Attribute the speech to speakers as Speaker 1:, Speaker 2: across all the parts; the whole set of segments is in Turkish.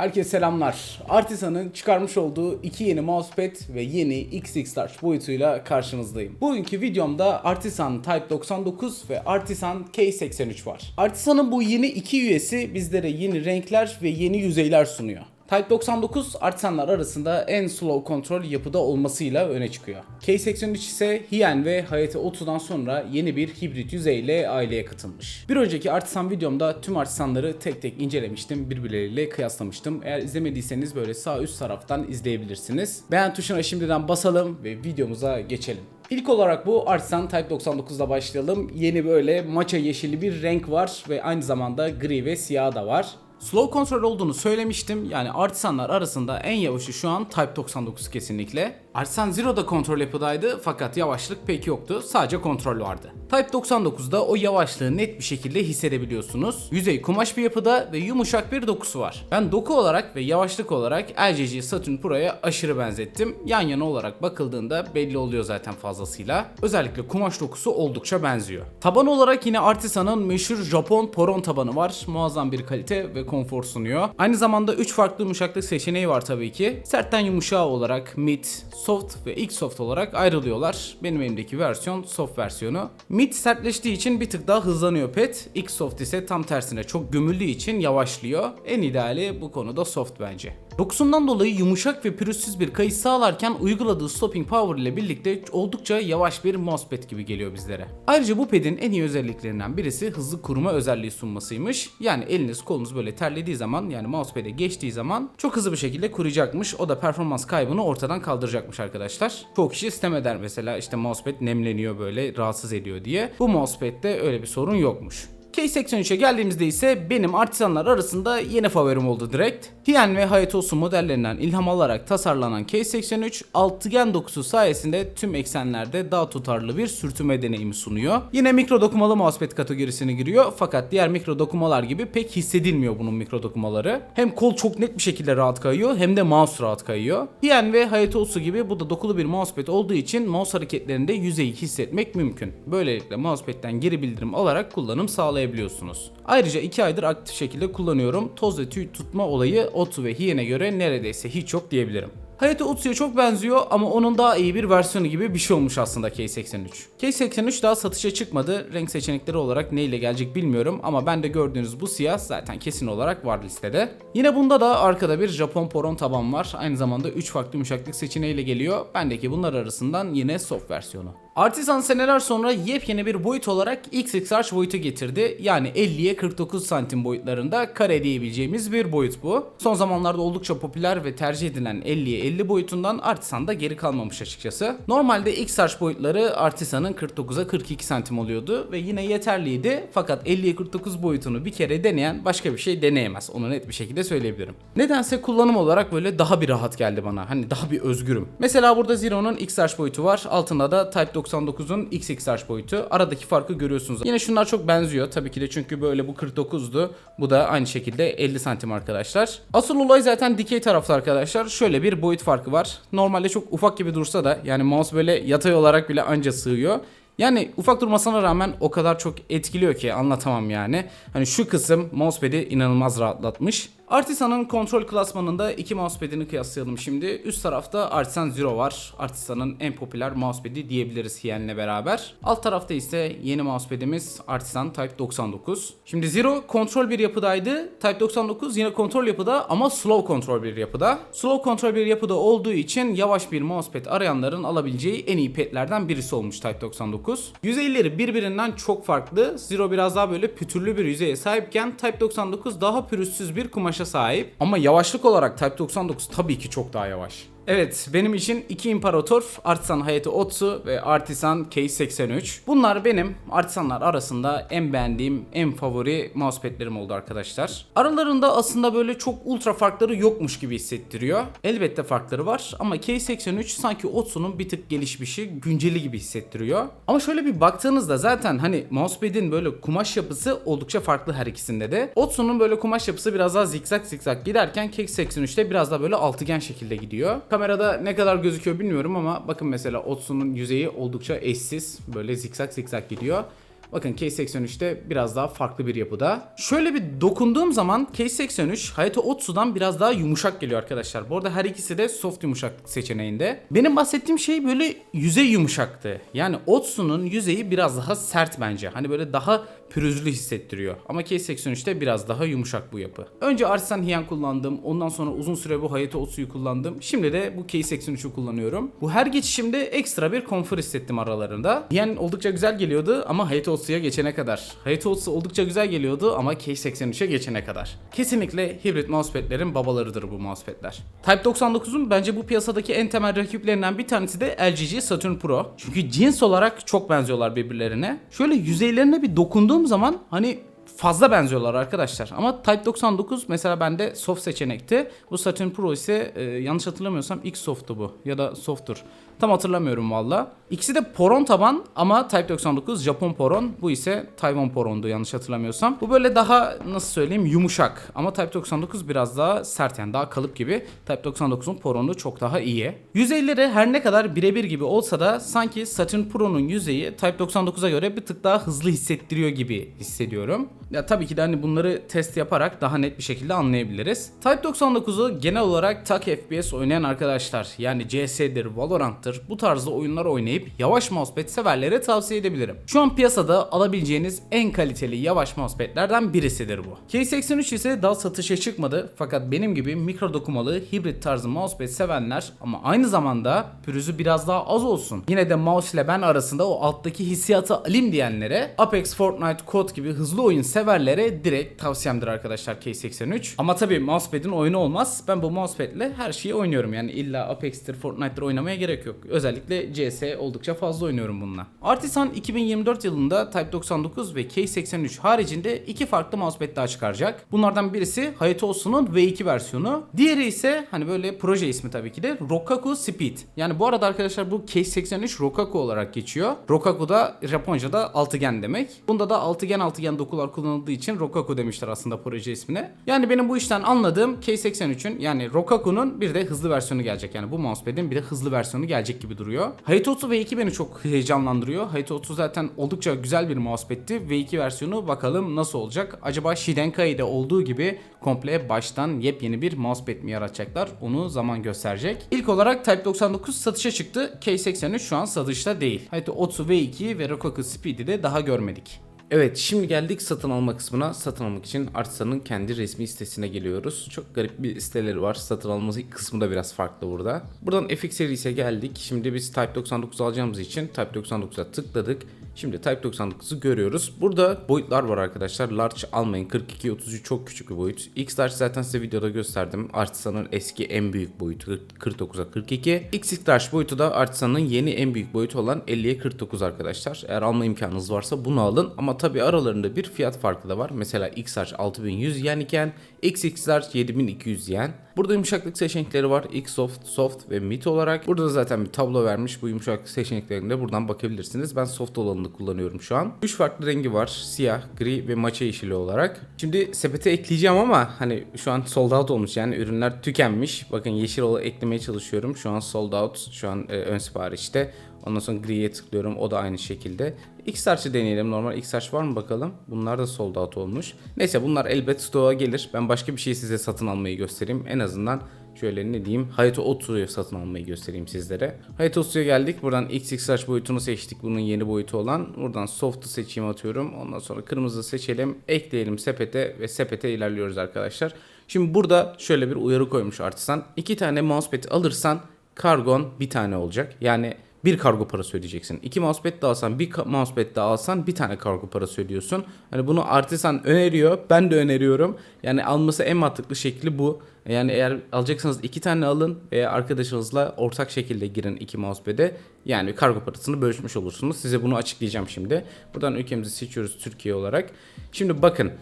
Speaker 1: Herkese selamlar. Artisan'ın çıkarmış olduğu iki yeni mousepad ve yeni XX Large boyutuyla karşınızdayım. Bugünkü videomda Artisan Type 99 ve Artisan K83 var. Artisan'ın bu yeni iki üyesi bizlere yeni renkler ve yeni yüzeyler sunuyor. Type 99 artisanlar arasında en slow kontrol yapıda olmasıyla öne çıkıyor. K83 ise Hien ve Hayate Otu'dan sonra yeni bir hibrit yüzeyle aileye katılmış. Bir önceki artisan videomda tüm artisanları tek tek incelemiştim, birbirleriyle kıyaslamıştım. Eğer izlemediyseniz böyle sağ üst taraftan izleyebilirsiniz. Beğen tuşuna şimdiden basalım ve videomuza geçelim. İlk olarak bu Artisan Type 99'da başlayalım. Yeni böyle maça yeşili bir renk var ve aynı zamanda gri ve siyah da var. Slow kontrol olduğunu söylemiştim. Yani artisanlar arasında en yavaşı şu an Type 99 kesinlikle. Artisan Zero'da kontrol yapıdaydı fakat yavaşlık pek yoktu. Sadece kontrol vardı. Type 99'da o yavaşlığı net bir şekilde hissedebiliyorsunuz. Yüzey kumaş bir yapıda ve yumuşak bir dokusu var. Ben doku olarak ve yavaşlık olarak LGG Saturn Pro'ya aşırı benzettim. Yan yana olarak bakıldığında belli oluyor zaten fazlasıyla. Özellikle kumaş dokusu oldukça benziyor. Taban olarak yine Artisan'ın meşhur Japon poron tabanı var. Muazzam bir kalite ve konfor sunuyor. Aynı zamanda 3 farklı yumuşaklık seçeneği var tabii ki. Sertten yumuşağı olarak mid, soft ve ilk soft olarak ayrılıyorlar. Benim elimdeki versiyon soft versiyonu. Mid sertleştiği için bir tık daha hızlanıyor pet. Ilk soft ise tam tersine çok gömüldüğü için yavaşlıyor. En ideali bu konuda soft bence. Dokusundan dolayı yumuşak ve pürüzsüz bir kayış sağlarken uyguladığı stopping power ile birlikte oldukça yavaş bir mousepad gibi geliyor bizlere. Ayrıca bu pad'in en iyi özelliklerinden birisi hızlı kuruma özelliği sunmasıymış. Yani eliniz kolunuz böyle terlediği zaman yani mousepad'e geçtiği zaman çok hızlı bir şekilde kuruyacakmış. O da performans kaybını ortadan kaldıracakmış arkadaşlar. Çok kişi sistem eder mesela işte mousepad nemleniyor böyle rahatsız ediyor diye. Bu mousepad'de öyle bir sorun yokmuş. K83'e geldiğimizde ise benim artisanlar arasında yeni favorim oldu direkt. Hien ve Hayatosu modellerinden ilham alarak tasarlanan K83 altıgen dokusu sayesinde tüm eksenlerde daha tutarlı bir sürtünme deneyimi sunuyor. Yine mikro dokumalı mousepad kategorisine giriyor fakat diğer mikro dokumalar gibi pek hissedilmiyor bunun mikro dokumaları. Hem kol çok net bir şekilde rahat kayıyor hem de mouse rahat kayıyor. Hien ve Hayatosu gibi bu da dokulu bir mousepad olduğu için mouse hareketlerinde yüzeyi hissetmek mümkün. Böylelikle mousepad'den geri bildirim alarak kullanım sağlayabiliyorsunuz. Ayrıca 2 aydır aktif şekilde kullanıyorum. Toz ve tüy tutma olayı Otu ve Hien'e göre neredeyse hiç yok diyebilirim. Hayate Utsu'ya çok benziyor ama onun daha iyi bir versiyonu gibi bir şey olmuş aslında K83. K83 daha satışa çıkmadı. Renk seçenekleri olarak ne ile gelecek bilmiyorum ama ben de gördüğünüz bu siyah zaten kesin olarak var listede. Yine bunda da arkada bir Japon poron taban var. Aynı zamanda 3 farklı yumuşaklık seçeneğiyle geliyor. Bendeki bunlar arasından yine soft versiyonu. Artisan seneler sonra yepyeni bir boyut olarak XXR boyutu getirdi. Yani 50'ye 49 santim boyutlarında kare diyebileceğimiz bir boyut bu. Son zamanlarda oldukça popüler ve tercih edilen 50'ye 50 boyutundan Artisan'da geri kalmamış açıkçası. Normalde XR boyutları Artisan'ın 49'a 42 santim oluyordu ve yine yeterliydi. Fakat 50'ye 49 boyutunu bir kere deneyen başka bir şey deneyemez. Onu net bir şekilde söyleyebilirim. Nedense kullanım olarak böyle daha bir rahat geldi bana. Hani daha bir özgürüm. Mesela burada Zero'nun XR boyutu var. Altında da Type 99'un XXR boyutu. Aradaki farkı görüyorsunuz. Yine şunlar çok benziyor tabii ki de çünkü böyle bu 49'du. Bu da aynı şekilde 50 santim arkadaşlar. Asıl olay zaten dikey tarafta arkadaşlar. Şöyle bir boyut farkı var. Normalde çok ufak gibi dursa da yani mouse böyle yatay olarak bile anca sığıyor. Yani ufak durmasına rağmen o kadar çok etkiliyor ki anlatamam yani. Hani şu kısım mousepad'i inanılmaz rahatlatmış. Artisan'ın kontrol klasmanında iki mousepad'ini kıyaslayalım şimdi. Üst tarafta Artisan Zero var. Artisan'ın en popüler mousepad'i diyebiliriz Hien'le beraber. Alt tarafta ise yeni mousepad'imiz Artisan Type 99. Şimdi Zero kontrol bir yapıdaydı. Type 99 yine kontrol yapıda ama slow kontrol bir yapıda. Slow kontrol bir yapıda olduğu için yavaş bir mousepad arayanların alabileceği en iyi pad'lerden birisi olmuş Type 99. Yüzeyleri birbirinden çok farklı. Zero biraz daha böyle pütürlü bir yüzeye sahipken Type 99 daha pürüzsüz bir kumaşa sahip. Ama yavaşlık olarak Type 99 tabii ki çok daha yavaş. Evet benim için iki imparator Artisan Hayate Otsu ve Artisan K83. Bunlar benim Artisanlar arasında en beğendiğim en favori mousepadlerim oldu arkadaşlar. Aralarında aslında böyle çok ultra farkları yokmuş gibi hissettiriyor. Elbette farkları var ama K83 sanki Otsu'nun bir tık gelişmişi günceli gibi hissettiriyor. Ama şöyle bir baktığınızda zaten hani mousepad'in böyle kumaş yapısı oldukça farklı her ikisinde de. Otsu'nun böyle kumaş yapısı biraz daha zikzak zikzak giderken K83'te biraz daha böyle altıgen şekilde gidiyor. Kamerada ne kadar gözüküyor bilmiyorum ama bakın mesela Otsu'nun yüzeyi oldukça eşsiz. Böyle zikzak zikzak gidiyor. Bakın K83'te biraz daha farklı bir yapıda. Şöyle bir dokunduğum zaman K83 Hayato Otsu'dan biraz daha yumuşak geliyor arkadaşlar. Bu arada her ikisi de soft yumuşak seçeneğinde. Benim bahsettiğim şey böyle yüzey yumuşaktı. Yani Otsu'nun yüzeyi biraz daha sert bence. Hani böyle daha pürüzlü hissettiriyor. Ama K83'te biraz daha yumuşak bu yapı. Önce Artisan Hien kullandım. Ondan sonra uzun süre bu Hayato Otsu'yu kullandım. Şimdi de bu K83'ü kullanıyorum. Bu her geçişimde ekstra bir konfor hissettim aralarında. Hien oldukça güzel geliyordu ama Hayato Otsu'ya geçene kadar. Hayato Otsu oldukça güzel geliyordu ama K83'e geçene kadar. Kesinlikle hibrit mousepad'lerin babalarıdır bu mousepad'ler. Type 99'un bence bu piyasadaki en temel rakiplerinden bir tanesi de LG Saturn Pro. Çünkü cins olarak çok benziyorlar birbirlerine. Şöyle yüzeylerine bir dokunduğum zaman hani fazla benziyorlar arkadaşlar. Ama Type 99 mesela bende soft seçenekti. Bu Saturn Pro ise e, yanlış hatırlamıyorsam X soft'tu bu ya da soft'tur. Tam hatırlamıyorum valla. İkisi de poron taban ama Type 99 Japon poron. Bu ise Tayvan porondu yanlış hatırlamıyorsam. Bu böyle daha nasıl söyleyeyim yumuşak. Ama Type 99 biraz daha sert yani daha kalıp gibi. Type 99'un poronu çok daha iyi. Yüzeyleri her ne kadar birebir gibi olsa da sanki Saturn Pro'nun yüzeyi Type 99'a göre bir tık daha hızlı hissettiriyor gibi hissediyorum. Ya tabii ki de hani bunları test yaparak daha net bir şekilde anlayabiliriz. Type 99'u genel olarak tak FPS oynayan arkadaşlar yani CS'dir, Valorant'tır bu tarzda oyunlar oynayıp yavaş mousepad severlere tavsiye edebilirim. Şu an piyasada alabileceğiniz en kaliteli yavaş mousepad'lerden birisidir bu. K83 ise daha satışa çıkmadı fakat benim gibi mikro dokumalı hibrit tarzı mousepad sevenler ama aynı zamanda pürüzü biraz daha az olsun. Yine de mouse ile ben arasında o alttaki hissiyatı alayım diyenlere Apex, Fortnite, COD gibi hızlı oyun severlere direkt tavsiyemdir arkadaşlar K83. Ama tabii mousepad'in oyunu olmaz. Ben bu mousepad ile her şeyi oynuyorum. Yani illa Apex'tir, Fortnite'tir oynamaya gerek yok. Özellikle CS oldukça fazla oynuyorum bununla. Artisan 2024 yılında Type 99 ve K83 haricinde iki farklı mousepad daha çıkaracak. Bunlardan birisi Hayato Otsu'nun V2 versiyonu. Diğeri ise hani böyle proje ismi tabii ki de Rokaku Speed. Yani bu arada arkadaşlar bu K83 Rokaku olarak geçiyor. Rokaku da Japonca'da altıgen demek. Bunda da altıgen altıgen dokular kullanıldığı için Rokaku demişler aslında proje ismine. Yani benim bu işten anladığım K83'ün yani Rokaku'nun bir de hızlı versiyonu gelecek. Yani bu mousepad'in bir de hızlı versiyonu gelecek gibi duruyor. Hayato Otsu V2 beni çok heyecanlandırıyor. Hayato Otsu zaten oldukça güzel bir mousepad'ti. V2 versiyonu bakalım nasıl olacak? Acaba Shidenkai'de olduğu gibi komple baştan yepyeni bir mousepad mi yaratacaklar? Onu zaman gösterecek. İlk olarak Type 99 satışa çıktı. K83 şu an satışta değil. Hayato Otsu V2 ve Rokaku Speed'i de daha görmedik. Evet şimdi geldik satın alma kısmına. Satın almak için Artisan'ın kendi resmi sitesine geliyoruz. Çok garip bir siteleri var. Satın alması kısmı da biraz farklı burada. Buradan FX Series'e geldik. Şimdi biz Type 99 alacağımız için Type 99'a tıkladık. Şimdi Type 99'u görüyoruz. Burada boyutlar var arkadaşlar. Large almayın. 42-33 çok küçük bir boyut. X Large zaten size videoda gösterdim. Artisan'ın eski en büyük boyutu 49'a 42. XX Large boyutu da Artisan'ın yeni en büyük boyutu olan 50'ye 49 arkadaşlar. Eğer alma imkanınız varsa bunu alın. Ama tabi aralarında bir fiyat farkı da var. Mesela X Large 6100 yen iken XX Large 7200 yen. Burada yumuşaklık seçenekleri var. X Soft, Soft ve Mid olarak. Burada da zaten bir tablo vermiş. Bu yumuşaklık seçeneklerinde buradan bakabilirsiniz. Ben soft olanını kullanıyorum şu an. 3 farklı rengi var. Siyah, gri ve maça yeşili olarak. Şimdi sepete ekleyeceğim ama hani şu an sold out olmuş. Yani ürünler tükenmiş. Bakın yeşil olanı eklemeye çalışıyorum. Şu an sold out. Şu an e, ön siparişte. Ondan sonra gri'ye tıklıyorum. O da aynı şekilde. X-Search'ı deneyelim. Normal X-Search var mı bakalım. Bunlar da sold out olmuş. Neyse bunlar elbet stoğa gelir. Ben başka bir şey size satın almayı göstereyim. En azından şöyle ne diyeyim. Hayato Otsu'yu satın almayı göstereyim sizlere. Hayato Otsu'ya geldik. Buradan X-Search boyutunu seçtik. Bunun yeni boyutu olan. Buradan Soft'u seçeyim atıyorum. Ondan sonra kırmızı seçelim. Ekleyelim sepete ve sepete ilerliyoruz arkadaşlar. Şimdi burada şöyle bir uyarı koymuş Artisan. İki tane mousepad alırsan kargon bir tane olacak. Yani bir kargo parası ödeyeceksin. İki mousepad de alsan, bir mousepad de alsan bir tane kargo parası ödüyorsun. Hani bunu Artisan öneriyor. Ben de öneriyorum. Yani alması en mantıklı şekli bu. Yani eğer alacaksanız iki tane alın veya arkadaşınızla ortak şekilde girin iki mousepad'e. Yani kargo parasını bölüşmüş olursunuz. Size bunu açıklayacağım şimdi. Buradan ülkemizi seçiyoruz Türkiye olarak. Şimdi bakın.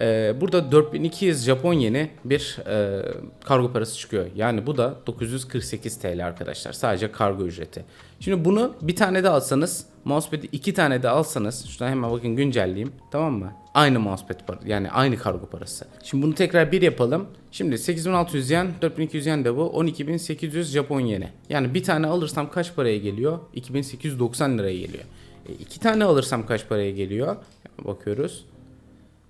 Speaker 1: Ee, burada 4200 Japon yeni bir e, kargo parası çıkıyor. Yani bu da 948 TL arkadaşlar. Sadece kargo ücreti. Şimdi bunu bir tane de alsanız, mousepad'i iki tane de alsanız, şuradan hemen bakın güncelleyeyim. Tamam mı? Aynı mousepad par yani aynı kargo parası. Şimdi bunu tekrar bir yapalım. Şimdi 8600 yen, 4200 yen de bu. 12800 Japon yeni. Yani bir tane alırsam kaç paraya geliyor? 2890 liraya geliyor. E, iki tane alırsam kaç paraya geliyor? Bakıyoruz.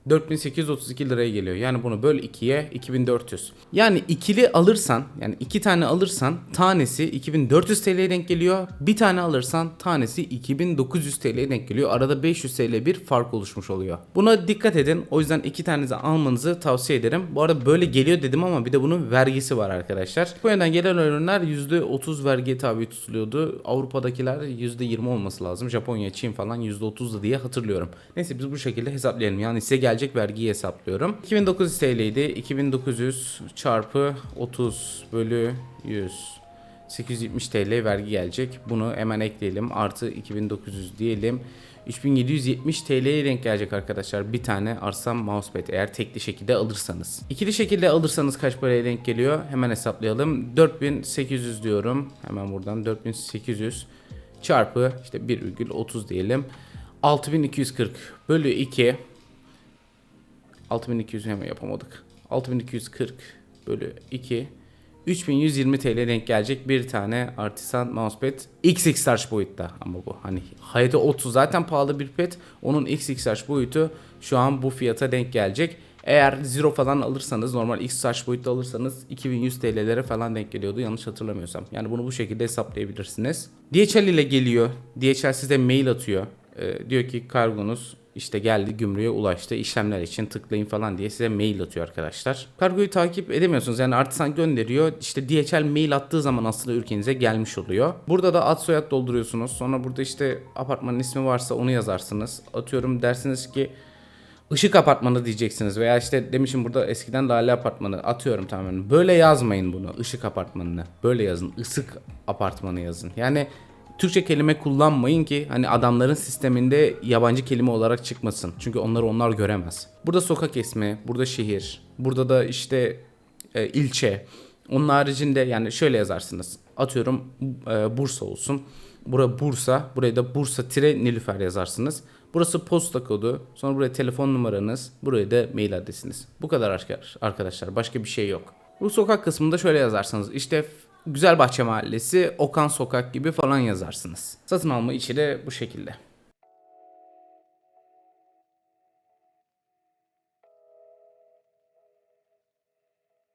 Speaker 1: 4832 liraya geliyor. Yani bunu böl 2'ye 2400. Yani ikili alırsan yani iki tane alırsan tanesi 2400 TL'ye denk geliyor. Bir tane alırsan tanesi 2900 TL'ye denk geliyor. Arada 500 TL bir fark oluşmuş oluyor. Buna dikkat edin. O yüzden iki tanenizi almanızı tavsiye ederim. Bu arada böyle geliyor dedim ama bir de bunun vergisi var arkadaşlar. Bu yönden gelen ürünler %30 vergiye tabi tutuluyordu. Avrupa'dakiler %20 olması lazım. Japonya, Çin falan %30'du diye hatırlıyorum. Neyse biz bu şekilde hesaplayalım. Yani size gelecek vergiyi hesaplıyorum. 2900 TL'ydi. 2900 çarpı 30 bölü 100. 870 TL vergi gelecek. Bunu hemen ekleyelim. Artı 2900 diyelim. 3770 TL'ye denk gelecek arkadaşlar. Bir tane Arsam mousepad eğer tekli şekilde alırsanız. İkili şekilde alırsanız kaç paraya denk geliyor? Hemen hesaplayalım. 4800 diyorum. Hemen buradan 4800 çarpı işte 1,30 diyelim. 6240 bölü 2 6200 hemen yapamadık. 6240 bölü 2 3120 TL denk gelecek bir tane Artisan mousepad XX large boyutta ama bu hani Hayate 30 zaten pahalı bir pet onun XX large boyutu şu an bu fiyata denk gelecek. Eğer Zero falan alırsanız normal X large boyutta alırsanız 2100 TL'lere falan denk geliyordu yanlış hatırlamıyorsam. Yani bunu bu şekilde hesaplayabilirsiniz. DHL ile geliyor. DHL size mail atıyor. Ee, diyor ki kargonuz işte geldi gümrüğe ulaştı işlemler için tıklayın falan diye size mail atıyor arkadaşlar. Kargoyu takip edemiyorsunuz yani artisan gönderiyor işte DHL mail attığı zaman aslında ülkenize gelmiş oluyor. Burada da ad soyad dolduruyorsunuz sonra burada işte apartmanın ismi varsa onu yazarsınız. Atıyorum dersiniz ki Işık apartmanı diyeceksiniz veya işte demişim burada eskiden Lale apartmanı atıyorum tamamen. Böyle yazmayın bunu ışık apartmanını. Böyle yazın ısık apartmanı yazın. Yani Türkçe kelime kullanmayın ki hani adamların sisteminde yabancı kelime olarak çıkmasın. Çünkü onları onlar göremez. Burada sokak ismi, burada şehir, burada da işte e, ilçe. Onun haricinde yani şöyle yazarsınız. Atıyorum e, Bursa olsun. Bura Bursa, buraya da Bursa tire Nilüfer yazarsınız. Burası posta kodu. Sonra buraya telefon numaranız. Buraya da mail adresiniz. Bu kadar arkadaş- arkadaşlar. Başka bir şey yok. Bu sokak kısmında şöyle yazarsınız. İşte Güzelbahçe Mahallesi, Okan Sokak gibi falan yazarsınız. Satın alma içi de bu şekilde.